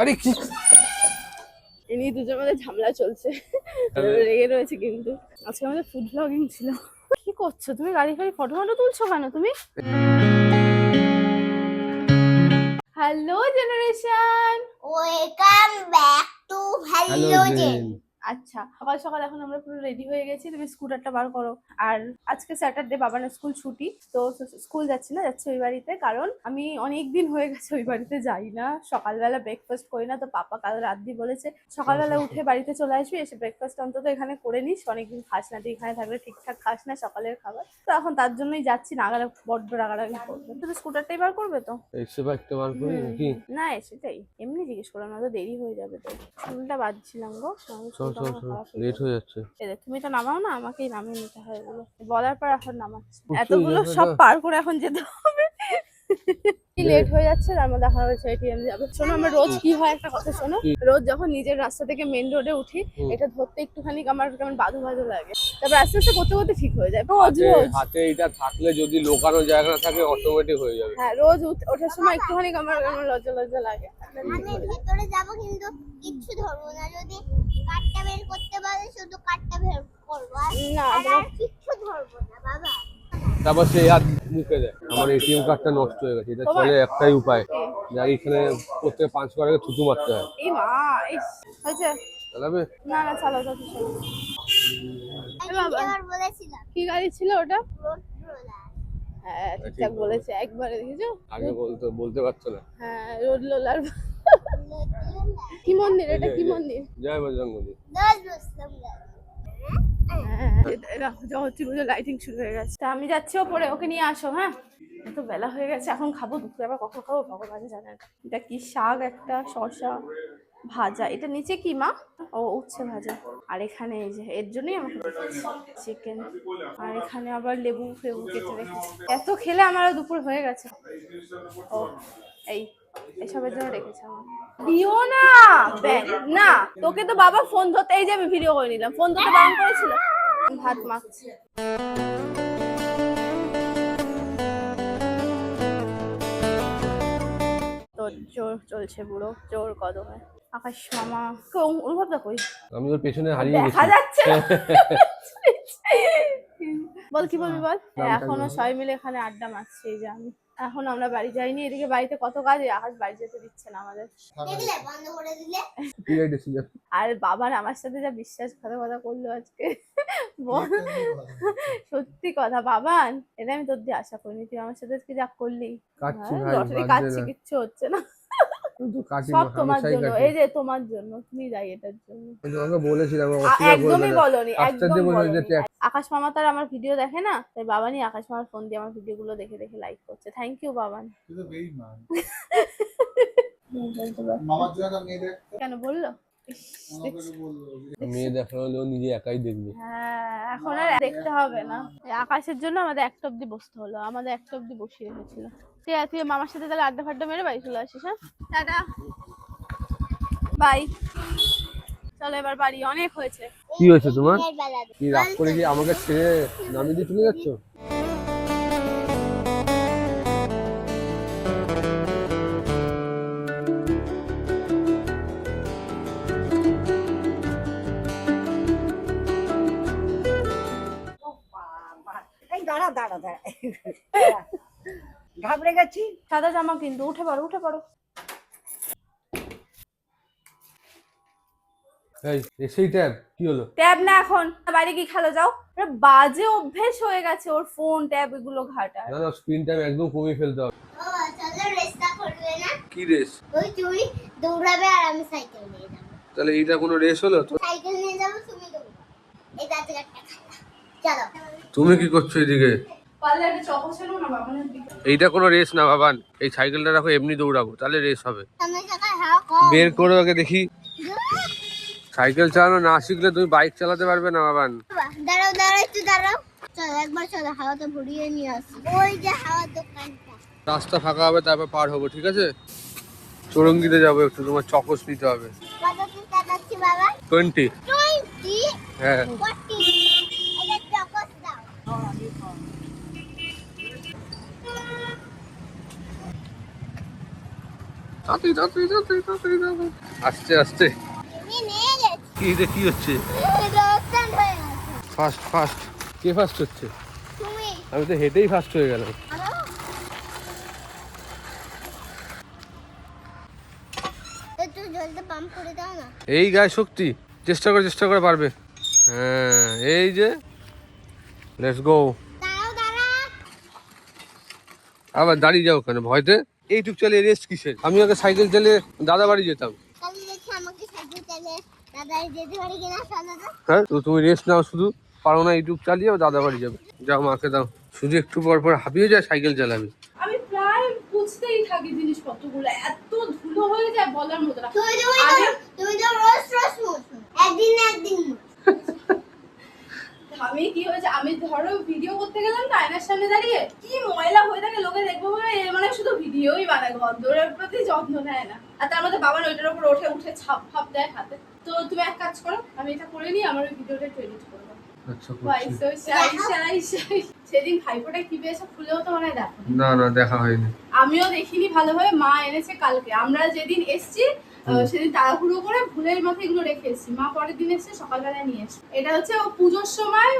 আরে কি? এ দুজন মধ্যে ঝামেলা চলছে। রেগে রয়েছে কিন্তু। আজকে আমাদের ফুড ব্লগিং ছিল। কি করছ? তুমি গাড়ি ফাড়ি ফটো ফটো তুলছো কেন তুমি? Hello generation welcome back to hello halogen আচ্ছা সকাল সকাল এখন আমরা পুরো রেডি হয়ে গেছি তুমি স্কুটারটা বার করো। আর আজকে স্যাটারডে বাবার স্কুল ছুটি তো স্কুল যাচ্ছি না যাচ্ছি ওই বাড়িতে। কারণ আমি অনেক দিন হয়ে গেছে ওই বাড়িতে যাই না। সকালবেলা ব্রেকফাস্ট করি না তো পাপা কাল রাত দিয়ে বলেছে সকালবেলা উঠে বাড়িতে চলে আসবি এসে ব্রেকফাস্ট অন্তত এখানে করে নিস। অনেকদিন খাস না তুই এখানে থাকলে ঠিকঠাক খাস না সকালের খাবার। তো এখন তার জন্যই যাচ্ছি নাগারা বড্ড রাগারাগি করবে। তো স্কুটারটাই বার করবে তো? এসে একটা বার করি নাকি? না সেটাই এমনি জিজ্ঞেস করলাম না তো দেরি হয়ে যাবে তো। চুলটা বাঁধছিলাম গো। লেট হয়ে যাচ্ছে। এই তুমি তো নামাও না আমাকেই নামিয়ে নিতে হয় এগুলো। বলার পর এখন নামাচ্ছি। এতগুলো সব পার করে এখন যেতে হবে। লেট হয়ে যাচ্ছে তার মধ্যে দেখা হয়েছে এটিএম যাবে। শোনো আমরা রোজ কি হয় একটা কথা শোনো। রোজ যখন নিজের রাস্তা থেকে মেন রোডে উঠি এটা ধরতে একটুখানি আমার কেমন বাধু বাধু লাগে। তারপর আস্তে আস্তে করতে করতে ঠিক হয়ে যায়। রোজ হাতে- রোজ। হাতে এটা থাকলে যদি লোকানো জায়গা না থাকে অটোমেটিক হয়ে যাবে। হ্যাঁ রোজ উঠ- ওঠার সময় একটুখানি আমার কেমন লজ্জা লজ্জা লাগে। আমি ভেতরে যাব কিন্তু কিচ্ছু ধরবো না। যদি কাঠটা বের করতে পারে শুধু কাঠটা বের করব। না আর আর কিচ্ছু ধরবো না বাবা। তারপর সে হাত মুখে দেয়। আমার এটিএম কার্ডটা নষ্ট হয়ে গেছে এটা চলে একটাই উপায়। যা এখানে প্রত্যেক পাঁচ করে আগে থুতু মারতে হয়। চালাবে? না না চালাও কি গাড়ি ছিল ওটা? হ্যাঁ ঠিকঠাক বলেছে একবারে দেখেছ? আগে বলতে বলতে পারছ না? হ্যাঁ রোড লোলার কি মন্দির এটা কি মন্দির? জয় বজরং বলি দশ বসলাম জগত্রী পুজো লাইটিং শুরু হয়ে গেছে আমি যাচ্ছি ওপরে ওকে নিয়ে আসো হ্যাঁ এত বেলা হয়ে গেছে এখন খাব দুপুরে আবার কখন খাব ভগবান জানে। এটা কি শাক একটা শসা ভাজা এটা নিচে কি মা ও উচ্ছে ভাজা আর এখানে এই যে এর জন্যই আমাকে চিকেন আর এখানে আবার লেবু ফেবু কেটে রেখেছি এত খেলে আমার দুপুর হয়ে গেছে ও এই এসবের জন্য রেখেছে আমার দিও না। ব্যাগ না তোকে তো বাবা ফোন ধরতে এই যে আমি ভিডিও করে নিলাম ফোন ধরতে বারণ করেছিল। ভাত মাখছি। তো জোর চলছে বুড়ো জোর কদমে। আকাশ মামা। কেউ অনুভবটা কই? আমি ওর পেছনে হারিয়ে গেছি। দেখা যাচ্ছে বল কি বলবি বল? এখনও সবাই মিলে এখানে আড্ডা মারছি এই যে আমি। এখন আমরা বাড়ি যাইনি এদিকে বাড়িতে কত কাজ আকাশ বাড়ি যেতে দিচ্ছে না আমাদের। আর বাবার আমার সাথে যা বিশ্বাস কথা কথা করল আজকে। বল। সত্যি কথা বাবান এটা আমি তোর দিয়ে আশা করিনি তুই আমার সাথে আজকে যা করলি। কাটছি লটারি কাটছি কিচ্ছু হচ্ছে না। আমি সব তোমার জন্য এই যে তোমার জন্য তুমি যাই এটার জন্য। তোমাকে বলেছিলাম আ- অস্বীকার করবে একদমই বলনি একদম বলে যে বলনি। ত্যাগ- আকাশ মামা তার আমার ভিডিও দেখে না তাই বাবানি আকাশ মামার ফোন দিয়ে আমার ভিডিও গুলো দেখে দেখে লাইক করছে। থ্যাংক ইউ বাবান কেন বলল? মেয়ে দেখা হলে নিজে একাই দেখবে। হ্যাঁ এখন আর দেখতে হবে না। এই আকাশের জন্য আমাদের একটা অব্দি বসতে হলো আমাদের একটা অব্দি বসিয়ে রেখেছিল। ঠিক আছে তুই মামার সাথে তাহলে আড্ডা ফাড্ডা মেরে বাড়ি চলে আসিস হ্যাঁ? টাটা। বাই। চলো এবার বাড়ি অনেক হয়েছে। কি হয়েছে তোমার? কি রাগ করে কি আমাকে ছেড়ে নামিয়ে দিয়ে চলে যাচ্ছ? দাঁড়া দাঁড়া দাঁড়া। গেছি সাদা জামা কিন্তু উঠে পড়ো উঠে পড়ো। এই এসেই ট্যাব কি হলো? ট্যাব না এখন বাইরে কি খেলো যাও। আরে বাজে অভ্যেস হয়ে গেছে ওর ফোন ট্যাব এগুলো না না স্ক্রিন টাইম একদম কমিয়ে ফেলতে হবে। ও চলো রেসটা করবে না? কি রেস ওই তুই দৌড়াবে আর আমি সাইকেল নিয়ে যাব। তাহলে এইটা কোনো রেস হলো? তো সাইকেল নিয়ে যাব তুমি দৌড়াবে। একটা খাতা চলো। তুমি কি করছ এদিকে? পারলে একটা চকো ছিল না বাবানের দিকে এইটা কোনো রেস না বাবান এই সাইকেলটা রাখো এমনি দৌড়াবো তাহলে রেস হবে। বের করো আগে দেখি। সাইকেল চালানো না শিখলে তুমি বাইক চালাতে পারবে না বাবান দাঁড়াও দাঁড়াও একটু দাঁড়াও। চলো একবার চলো হাওয়াতে ভরিয়ে নিয়ে আসি। ওই যে হাওয়ার দোকানটা। রাস্তা ফাঁকা হবে তারপর পার হব ঠিক আছে? চৌরঙ্গিতে যাব একটু তোমার চকস নিতে হবে। টোয়েন্টি হ্যাঁ ফোর্টি এটা চকস দাও আস্তে তুমি নিয়ে গেছি। কি রে কি হচ্ছে? ফার্স্ট ফার্স্ট কে ফার্স্ট হচ্ছে? আমি তো হেঁটেই ফার্স্ট হয়ে গেলাম। এই গায়ে শক্তি। চেষ্টা করে চেষ্টা করে পারবে। হ্যাঁ এই যে। লেটস গো আবার দাঁড়িয়ে যাও কেন? ভয়তে? এইটুক চলে রেস্ট কিসের? আমি আগে সাইকেল চালিয়ে দাদা বাড়ি যেতাম। কালি দেখি আমাকে সাইকেল চালিয়ে দাদাই যেতে পারি কিনা শোনো তো হ্যাঁ তো তুমি রেস্ট নাও শুধু পারো না ইউটিউব চালিয়ে দাদা বাড়ি যাবে। যাও মাকে দাও। শুধু একটু পর পর হাঁপিয়ে যায় সাইকেল চালাবে। আমি প্রায় বুঝতেই থাকি জিনিসপত্রগুলো এত ধুলো হয়ে যায় বলার মতো না তুমি তুমি তো আরে- তুমি তো রোজ রোজ মুছো একদিন না একদিন মুছো। আমি কি হয়েছে আমি ধরো ভিডিও করতে গেলাম তো আয়নার সামনে দাঁড়িয়ে কি ময়লা হয়ে থাকে লোকে দেখব বলে এ মানে শুধু ভিডিওই বানায় গন্ধরের প্রতি যত্ন নেয় না আর তার মধ্যে বাবা ওইটার উপর ওঠে উঠে ছাপ ফাপ দেয় হাতে। তো তুমি এক কাজ করো আমি এটা করে নিই আমার ওই ভিডিওটা একটু এডিট করে আচ্ছা? সেদিন কি পেয়েছে খুলেও তো মনে দেখো না না দেখা হয়নি। আমিও দেখিনি ভালোভাবে মা এনেছে কালকে। আমরা যেদিন এসছি সেদিন তাড়াহুড়ো করে ভুলের মাথায় এগুলো রেখে এসেছি। মা পরের দিন এসে সকালবেলায় নিয়ে এসে এটা হচ্ছে ও পুজোর সময়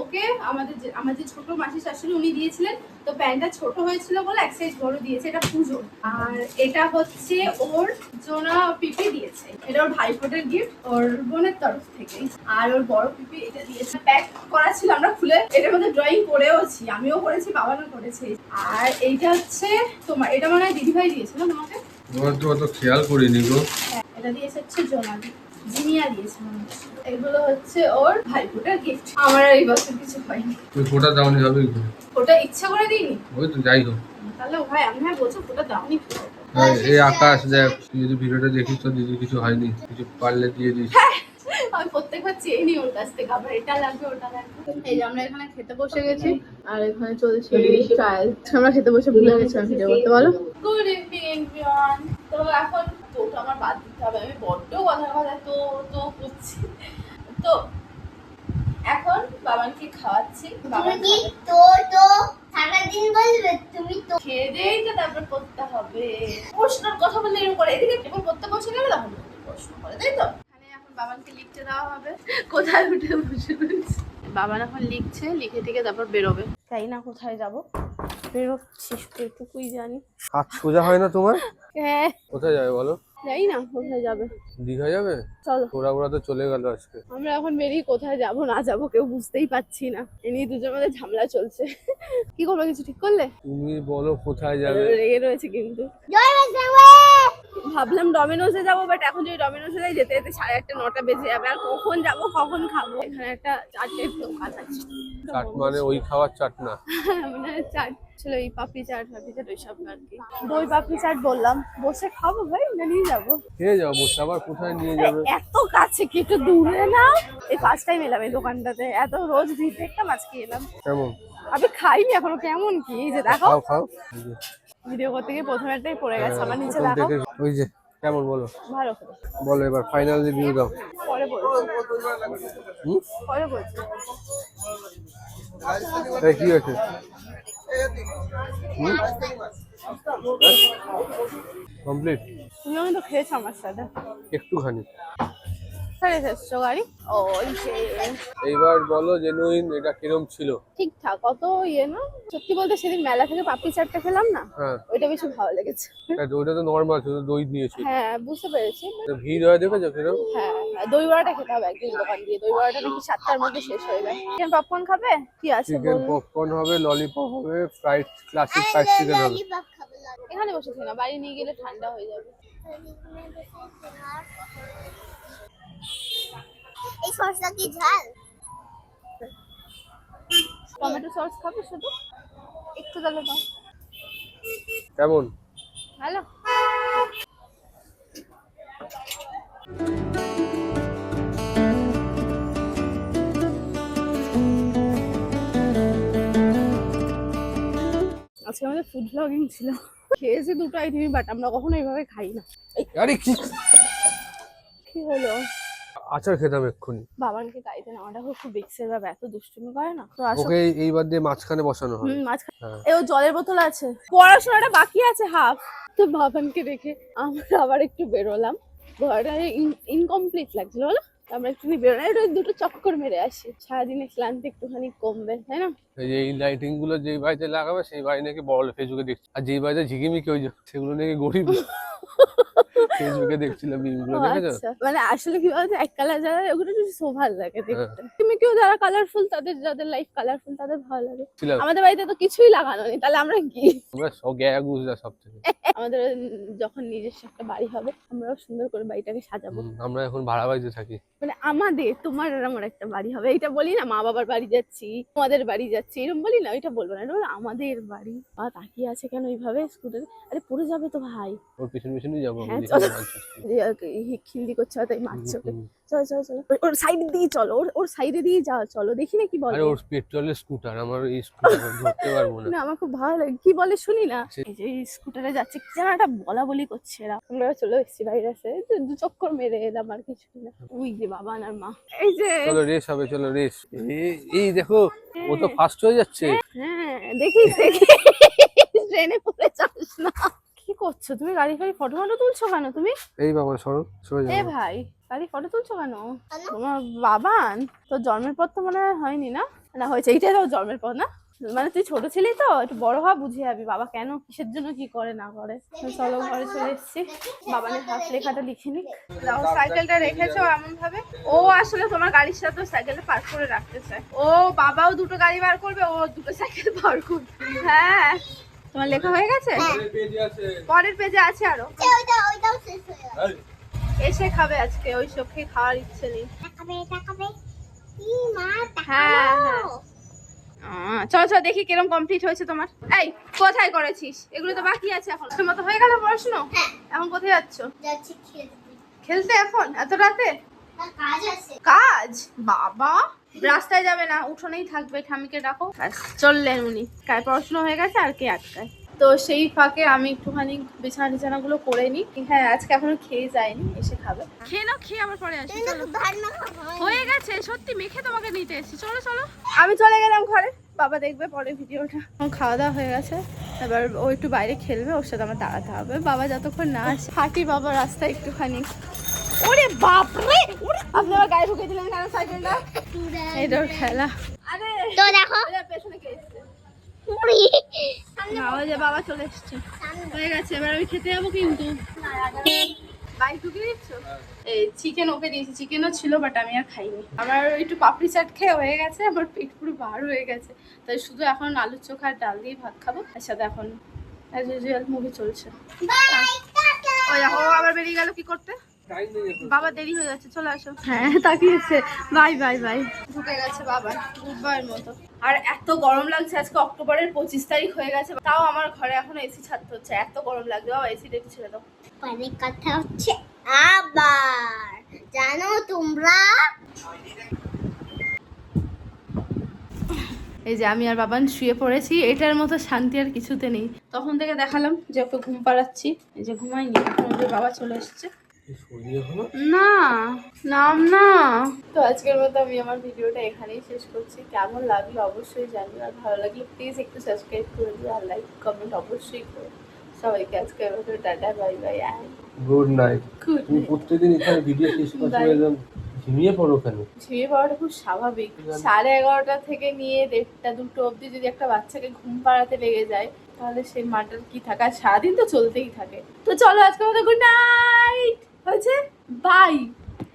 ওকে আমাদের যে ছোট মাসি শাশুড়ি, উনি দিয়েছিলেন। তো প্যান্টটা ছোট হয়েছিল বলে এক সাইজ বড় দিয়েছে, এটা পুজো আর এটা হচ্ছে ওর জোনা পিপি দিয়েছে। এটা ওর ভাইফোঁটের গিফট ওর বোনের তরফ থেকে আর ওর বড় পিপি এটা দিয়েছে। প্যাক করা ছিল আমরা খুলে, এটার মধ্যে ড্রয়িং করেওছি আমিও করেছি, বাবানও করেছে। আর এইটা হচ্ছে তোমার, এটা মনে হয় দিদিভাই দিয়েছিল তোমাকে? তোমার তো অত খেয়াল করিনি গো। হ্যাঁ, এটা দিয়েছে হচ্ছে জোনালি জিনিয়া দিয়েছে এগুলো হচ্ছে ওর ভাইফোঁটার গিফট আমার এই বছর কিছু হয়নি। তুই ফোটা দাওনি হবে ইচ্ছা করে দিইনি? ওই তো যাই হোক। তাহলে ভাই আমি হ্যাঁ বলছো দাওনি? হ্যাঁ, এই আকাশ দেখ তুই যদি ভিডিওটা দেখিস তো দিদি কিছু হয়নি। কিছু পারলে দিয়ে দিস। আমি প্রত্যেকবার চেয়ে নিই ওর কাছ থেকে আবার এটা লাগবে ওটা লাগবে। এই যে আমরা এখানে খেতে বসে গেছি আর এখানে চলছে ট্রায়াল আমরা খেতে বসে ভুলে ভিডিও করতে বলো। এভরিওয়ান তো এখন তোটা আমার বাদ দিতে হবে। আমি বড্ড কথা কথা তো তো করছি। তো এখন বাবানকে খাওয়াচ্ছি। তুমি কি তো তো সারাদিন বলবে তুমি তো। খেয়ে দিয়েই তো তারপর করতে হবে। প্রশ্নের কথা বললে এরকম করে। এদিকে বসে গেলে তখন প্রশ্ন করে তাই তো? এখানে এখন বাবানকে লিখতে দেওয়া হবে। কোথায় উঠে বসে বাবান এখন লিখছে লিখে টিকে তারপর বেরোবে। তাই না কোথায় যাব? বেরোচ্ছি এটুকুই জানি। হাত সোজা হয় না তোমার? হ্যাঁ। কোথায় যাবে বলো? জানি না কোথায় যাবে। দীঘা যাবে? চলো। ওরা ওরা তো চলে গেল আজকে। আমরা এখন বেরিয়ে কোথায় যাব না যাব কেউ বুঝতেই পাচ্ছি না। এ নিয়ে দুজনের মধ্যে ঝামেলা চলছে। কি করব কিছু ঠিক করলে? তুমি বলো কোথায় যাবে। রেগে রয়েছে কিন্তু। ভাবলাম ডমিনোসে যাব বাট এখন যদি ডমিনোসে যাই যেতে যেতে সাড়ে আটটা নটা বেজে যাবে। আর কখন যাব কখন খাব? এখানে একটা চাটের দোকান আছে। চাট মানে ওই খাওয়ার চাট না। মানে চাট ছিল এই পাপড়ি চাট পাপড়ি চাট ওইসব আর কি। দই পাপড়ি চাট বললাম বসে খাব ভাই না নিয়ে যাব? খেয়ে যাও বসে আবার কোথায় নিয়ে যাবে? এত কাছে কি একটু দূরে না? এই ফার্স্ট টাইম এলাম এই দোকানটাতে এত রোজ ভিড় দেখতাম আজকে এলাম। কেমন? আমি খাইনি এখনও কেমন কি? এই যে দেখো। খাও। খাও ভিডিও করতে গিয়ে প্রথমে একটাই পড়ে গেছে আমার নিচে দেখো। ওই যে কেমন বলো? ভালো। বলো এবার ফাইনাল রিভিউ দাও। পরে পরে কি হয়েছে? কমপ্লিট তুমি তো খেয়েছো আমার সাথে। একটুখানি। ছেড়ে এসছো গাড়ি। যে এইবার বলো জেনুইন এটা কিরম ছিল? ঠিকঠাক অত ইয়ে না। সত্যি বলতে সেদিন মেলা থেকে পাপড়ি চাটটা খেলাম না হ্যাঁ। ওইটা বেশি ভালো লেগেছে। তা ওটা তো নর্মাল শুধু দই দিয়েছি। হ্যাঁ বুঝতে পেরেছি। ভিড় হয় দেখেছ কিরম? হ্যাঁ হ্যাঁ, দই বড়াটা খেতে হবে একদিন দোকান দিয়ে। দই বড়াটা নাকি সাতটার মধ্যে শেষ হয়ে যায়। চিকেন পপকর্ন খাবে? কি আছে চিকেন পপকর্ন হবে ললিপপ হবে ফ্রাইড ক্লাসিক ফ্রাইড চিকেন হবে। এখানে বসেছি না বাড়ি নিয়ে গেলে ঠান্ডা হয়ে যাবে। এই সসটা কি ঝাল? টমেটো সস খাবে শুধু? একটু তাহলে দাও কেমন? ভালো। আজকে আমাদের ফুড ব্লগিং ছিল। খেয়েছি দুটো আইটেমই বাট আমরা কখনো এইভাবে খাই না। আরে কি? কি হলো? আচার খেতাম এক্ষুনি। বাবানকে গাড়িতে নেওয়াটা খুব রিক্সের ব্যাপার এত দুষ্টুমি করে না। তো আসো। ওকে এইবার দিয়ে মাঝখানে বসানো হুম মাঝখানে। হ্যাঁ। এ ও জলের বোতল আছে। পড়াশোনাটা বাকি আছে হাফ। তো বাবানকে রেখে আমরা আবার একটু বেরোলাম। ঘরটা ইনকমপ্লিট লাগছিল বলো। আমরা একটু একটু দুটো চক্কর মেরে আসি। সারাদিনে ক্লান্তি একটুখানি কমবে, তাই না? এই লাইটিংগুলো যেই বাড়িতে লাগাবে, সেই বাড়ি নাকি বড় ফেসবুকে দেখছি। আর যেই বাড়িতে ঝিকিমিকি ওই সেগুলো নাকি গরিব ফেসবুকে দেখছিলাম মিমগুলো দেখেছ? আচ্ছা। মানে আসলে কি বলতো এক কালার যারা ওগুলো লাগে হ্যাঁ। দেখতে। তুমি কেউ যারা কালারফুল তাদের যাদের লাইফ কালারফুল তাদের ভালো লাগে। আমাদের বাড়িতে তো কিছুই লাগানো নেই তাহলে আমরা কি? আমরা গুজরা সব থেকে আমাদের যখন নিজস্ব একটা বাড়ি হবে আমরাও সুন্দর করে বাড়িটাকে সাজাবো। আমরা এখন ভাড়া বাড়িতে থাকি। মানে আমাদের তোমার আর আমার একটা বাড়ি হবে এটা বলি না মা বাবার বাড়ি যাচ্ছি তোমাদের বাড়ি যাচ্ছি এরকম বলি না এটা বলব না এটা আমাদের বাড়ি। বা তাকিয়ে আছে কেন এইভাবে? স্কুটারে আরে পড়ে যাবে তো ভাই। ওর পিছন পিছনই যাব হ্যাঁ, খিল্লি করছে এই মারছে ওকে। চলো চলো চলো। ওর- সাইড দিয়ে চলো ওর ওর সাইডে দিয়ে যাও চলো। দেখি না কি বলে। আরে ওর পেট্রোলের স্কুটার আমার এই স্কুটার ধরতে পারব না। না আমার খুব ভালো লাগে। কি বলে শুনি না। এই যে স্কুটারে যাচ্ছে কি যেন একটা বলা বলি করছে এরা। আমরা চলে এসেছি বাইরে আছে দু চক্কর মেরে এলাম আর কিছু না। ওই যে বাবা আর মা। এই যে চলো রেস হবে চলো রেস এই দেখো ও তো ফার্স্ট হয়ে যাচ্ছে। হ্যাঁ দেখিস দেখিস ট্রেনে পড়ে যাস না। করছ? তুমি গাড়ি ফাড়ি ফটো ফটো তুলছো কেন তুমি? এই বাবা সরো সরে এ যাব ভাই গাড়ি ফটো তুলছো কেন? তোমার বাবান? তো জন্মের পর তো মনে হয় হয়নি না? না হয়েছে এইটাই তো জন্মের পর না? মানে তুই ছোট ছিলি তো একটু বড় হওয়া বুঝে যাবি। বাবা কেন কিসের জন্য কি করে না করে? চলো ঘরে চলে এসেছি। বাবানের হাত লেখাটা লিখে নি দেখো সাইকেলটা রেখেছো এমন ভাবে ও আসলে তোমার গাড়ির সাথে সাইকেলটা পার্ক করে রাখতে চায়। ও বাবাও দুটো গাড়ি বার করবে ও দুটো সাইকেল বার করবে। হ্যাঁ। তোমার লেখা হয়ে গেছে? পরের পেজে আছে। আরও। হয়ে এসে খাবে আজকে ওই সবকে খাওয়ার ইচ্ছে নেই। মা হ্যাঁ, হ্যাঁ। চল চল দেখি কিরম কমপ্লিট হয়েছে তোমার। এই কোথায় করেছিস? এগুলো তো বাকি আছে এখন। তোমার তো হয়ে গেল পড়াশুনো হ্যাঁ। এখন কোথায় যাচ্ছ? যাচ্ছি খেলতে। খেলতে এখন? এত রাতে? কাজ বাবা। রাস্তায় যাবে না উঠোনেই থাকবে ঠামিকে ডাকো। চললেন উনি। কায় পড়াশোনা হয়ে গেছে আর কে আটকায়? তো সেই ফাঁকে আমি একটুখানি বিছানা টিছানাগুলো করে নিই। হ্যাঁ আজকে এখনও খেয়ে যায়নি এসে খাবে। খেয়ে নাও খেয়ে আবার পরে আসি হয়ে গেছে সত্যি মেখে তোমাকে নিতে এসেছি। চলো চলো। আমি চলে গেলাম ঘরে। বাবা দেখবে পরে ভিডিওটা। খাওয়া দাওয়া হয়ে গেছে। এবার ও একটু বাইরে খেলবে ওর সাথে আমার দাঁড়াতে হবে। বাবা যতক্ষণ না আসে। হাঁটি বাবা রাস্তায় একটুখানি। ওরে বাপরে! ওরে আপনি আমার গায়ে ঢুকে দিলেন কেন সাইকেলটা? এইটা ওর খেলা। আরে তো দেখো। পেছনে কে এসছে? বাবা চলে এসছে। হয়ে গেছে এবার আমি খেতে যাব কিন্তু। বাইক ঢুকিয়ে দিচ্ছ এই চিকেন ওকে দিয়েছি চিকেনও ছিল বাট আমি আর খাইনি। আমার একটু পাপড়ি চাট খেয়ে হয়ে গেছে আমার পেট পুরো বার হয়ে গেছে। তাই শুধু এখন আলুর চোখা আর ডাল দিয়ে ভাত খাব তার সাথে এখন অ্যাজ ইউজুয়াল মুভি চলছে। ওই দেখো, আবার বেরিয়ে গেল কি করতে। বাবা দেরি হয়ে যাচ্ছে চলে আসো। হ্যাঁ তাকিয়েছে। Bye bye bye. ঢুকে গেছে বাবা বুধবার মতো। আর এত গরম লাগছে আজকে অক্টোবরের পঁচিশ তারিখ হয়ে গেছে তাও আমার ঘরে এখন এসি ছাড়তে হচ্ছে এত গরম লাগছে। বাবা এসিটা একটু ছেড়ে দাও। পরে কথা হচ্ছে আবার। জানো তোমরা? এই যে আমি আর বাবান শুয়ে পড়েছি এটার মতো শান্তি আর কিছুতে নেই। তখন থেকে দেখালাম যে ওকে ঘুম পাড়াচ্ছি। এই যে ঘুমাইনি এখন বাবা চলে এসছে। না নাম না। তো আজকের মতো আমি আমার ভিডিওটা এখানেই শেষ করছি। কেমন লাগল অবশ্যই জানিও আর ভালো লাগলে প্লিজ একটু সাবস্ক্রাইব করে দিও আর লাইক কমেন্ট অবশ্যই করো। সবাইকে আজকে মতো tata bye bye and good night তুমি প্রত্যেকদিন এখানে ভিডিও শেষ করছ একদম ঝিমিয়ে পড়ো কেন? শুয়ে পড়াটা খুব স্বাভাবিক। সাড়ে এগারোটা থেকে নিয়ে দেড়টা দুটো অবধি যদি একটা বাচ্চাকে ঘুম পাড়াতে লেগে যায় তাহলে সেই মাটার কি থাকা? সারাদিন তো চলতেই থাকে। তো চলো আজকে মতো গুড নাইট হয়েছে? বাই